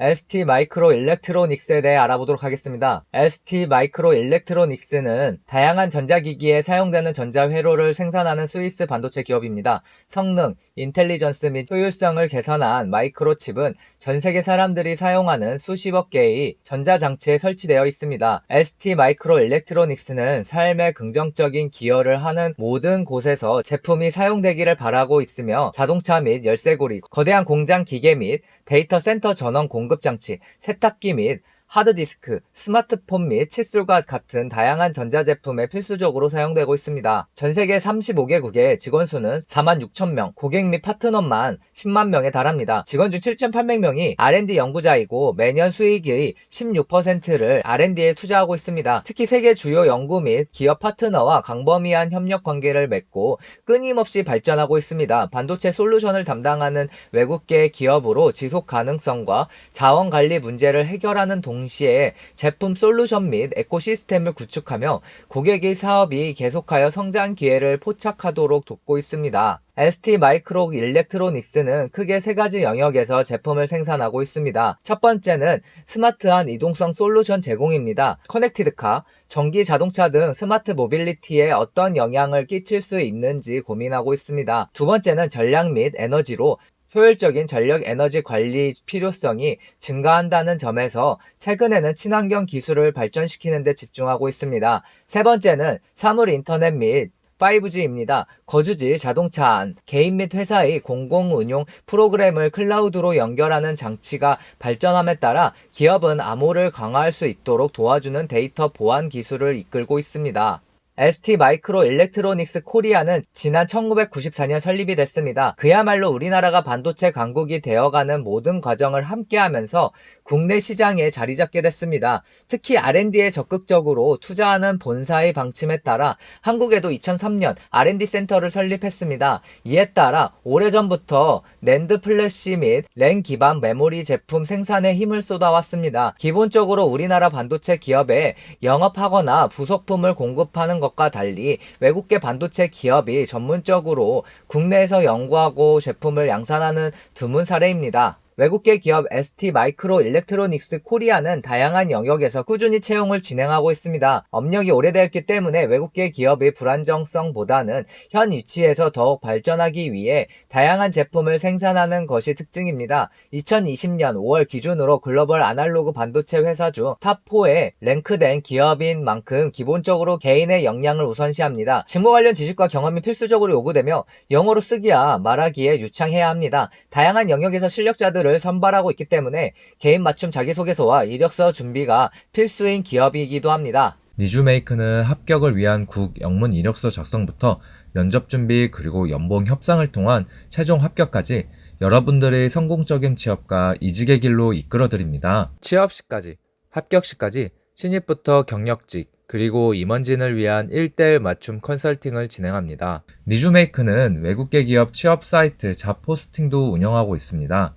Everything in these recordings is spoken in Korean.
ST 마이크로 일렉트로닉스에 대해 알아보도록 하겠습니다. ST 마이크로 일렉트로닉스는 다양한 전자기기에 사용되는 전자회로를 생산하는 스위스 반도체 기업입니다. 성능, 인텔리전스 및 효율성을 개선한 마이크로칩은 전 세계 사람들이 사용하는 수십억 개의 전자장치에 설치되어 있습니다. ST 마이크로 일렉트로닉스는 삶에 긍정적인 기여를 하는 모든 곳에서 제품이 사용되기를 바라고 있으며 자동차 및 열쇠고리, 거대한 공장 기계 및 데이터 센터 전원 공급 장치, 세탁기 및 하드디스크, 스마트폰 및 칫솔과 같은 다양한 전자제품에 필수적으로 사용되고 있습니다. 전 세계 35개국의 직원 수는 4만 6천 명, 고객 및 파트너만 10만 명에 달합니다. 직원 중 7,800명이 R&D 연구자이고 매년 수익의 16%를 R&D에 투자하고 있습니다. 특히 세계 주요 연구 및 기업 파트너와 광범위한 협력 관계를 맺고 끊임없이 발전하고 있습니다. 반도체 솔루션을 담당하는 외국계 기업으로 지속 가능성과 자원 관리 문제를 해결하는 동 시에 제품 솔루션 및 에코시스템을 구축하며 고객의 사업이 계속하여 성장 기회를 포착하도록 돕고 있습니다. ST 마이크로 일렉트로닉스는 크게 세 가지 영역에서 제품을 생산하고 있습니다. 첫 번째는 스마트한 이동성 솔루션 제공입니다. 커넥티드카, 전기 자동차 등 스마트 모빌리티에 어떤 영향을 끼칠 수 있는지 고민하고 있습니다. 두 번째는 전략 및 에너지로 효율적인 전력 에너지 관리 필요성이 증가한다는 점에서 최근에는 친환경 기술을 발전시키는 데 집중하고 있습니다. 세 번째는 사물 인터넷 및 5G입니다. 거주지, 자동차 안, 개인 및 회사의 공공 운용 프로그램을 클라우드로 연결하는 장치가 발전함에 따라 기업은 암호를 강화할 수 있도록 도와주는 데이터 보안 기술을 이끌고 있습니다. ST 마이크로 일렉트로닉스 코리아는 지난 1994년 설립이 됐습니다. 그야말로 우리나라가 반도체 강국이 되어가는 모든 과정을 함께하면서 국내 시장에 자리 잡게 됐습니다. 특히 R&D에 적극적으로 투자하는 본사의 방침에 따라 한국에도 2003년 R&D 센터를 설립했습니다. 이에 따라 오래전부터 낸드 플래시 및 랜 기반 메모리 제품 생산에 힘을 쏟아왔습니다. 기본적으로 우리나라 반도체 기업에 영업하거나 부속품을 공급하는 것과 달리 외국계 반도체 기업이 전문적으로 국내에서 연구하고 제품을 양산하는 드문 사례입니다. 외국계 기업 ST 마이크로 일렉트로닉스 코리아는 다양한 영역에서 꾸준히 채용을 진행하고 있습니다. 업력이 오래되었기 때문에 외국계 기업의 불안정성보다는 현 위치에서 더욱 발전하기 위해 다양한 제품을 생산하는 것이 특징입니다. 2020년 5월 기준으로 글로벌 아날로그 반도체 회사 중 탑4에 랭크된 기업인 만큼 기본적으로 개인의 역량을 우선시합니다. 직무 관련 지식과 경험이 필수적으로 요구되며 영어로 쓰기야 말하기에 유창해야 합니다. 다양한 영역에서 실력자 들을 선발하고 있기 때문에 개인 맞춤 자기소개서와 이력서 준비가 필수인 기업이기도 합니다. 리주메이크는 합격을 위한 국 영문 이력서 작성부터 면접 준비 그리고 연봉 협상을 통한 최종 합격까지 여러분들의 성공적인 취업과 이직의 길로 이끌어 드립니다. 취업 시까지, 합격 시까지 신입부터 경력직 그리고 임원진을 위한 1대1 맞춤 컨설팅을 진행합니다. 리주메이크는 외국계 기업 취업 사이트 잡포스팅도 운영하고 있습니다.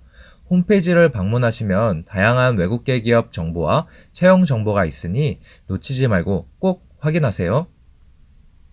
홈페이지를 방문하시면 다양한 외국계 기업 정보와 채용 정보가 있으니 놓치지 말고 꼭 확인하세요.